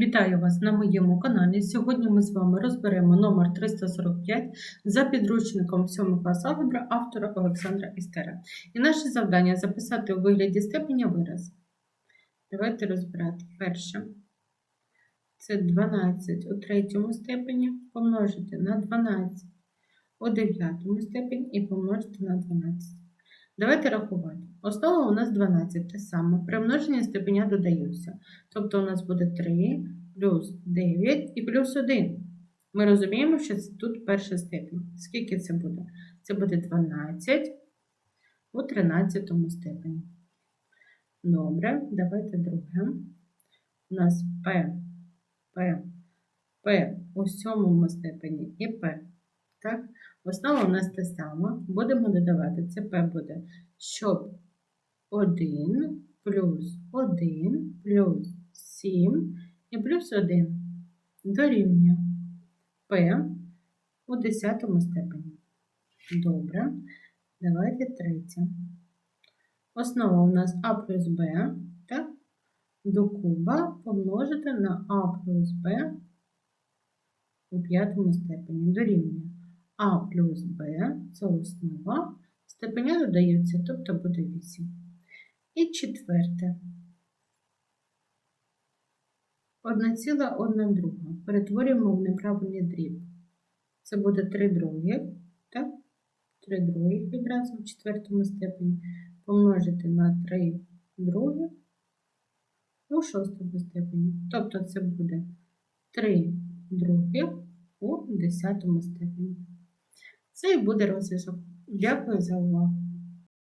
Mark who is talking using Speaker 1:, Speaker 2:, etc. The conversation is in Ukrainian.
Speaker 1: Вітаю вас на моєму каналі. Сьогодні ми з вами розберемо номер 345 за підручником 7 клас алгебра автора Олександра Істера. І наше завдання записати у вигляді степеня вираз. Давайте розбирати. Перше. Це 12 у третьому степені помножити на 12 у дев'ятому степені і помножити на 12. Давайте рахувати. Основа у нас 12 те саме. При множенні степеня додаються. Тобто у нас буде 3 плюс 9 і плюс 1. Ми розуміємо, що це тут перша степень. Скільки це буде? Це буде 12 у 13 степені. Добре, давайте друге. У нас P, P, P у сьомому степені і P. Так? Основа у нас те саме. Будемо додавати. Це P буде, щоб 1 плюс 1 плюс 7 і плюс 1 дорівнює P у 10 степені. Добре. Давайте третє. Основа у нас А плюс Б, так? До куба помножити на А плюс Б у п'ятому степені. Дорівнює А плюс Б це основа. Степеня додаються, тобто буде 8. І четверте. 1,1 друга. Перетворюємо в неправильний дріб. Це буде 3 других, так? 3 других відразу в четвертому степені. Помножити на 3 других у шостому степені. Тобто це буде 3 других у десятому степені. Це і буде розв'язок. Дякую за увагу.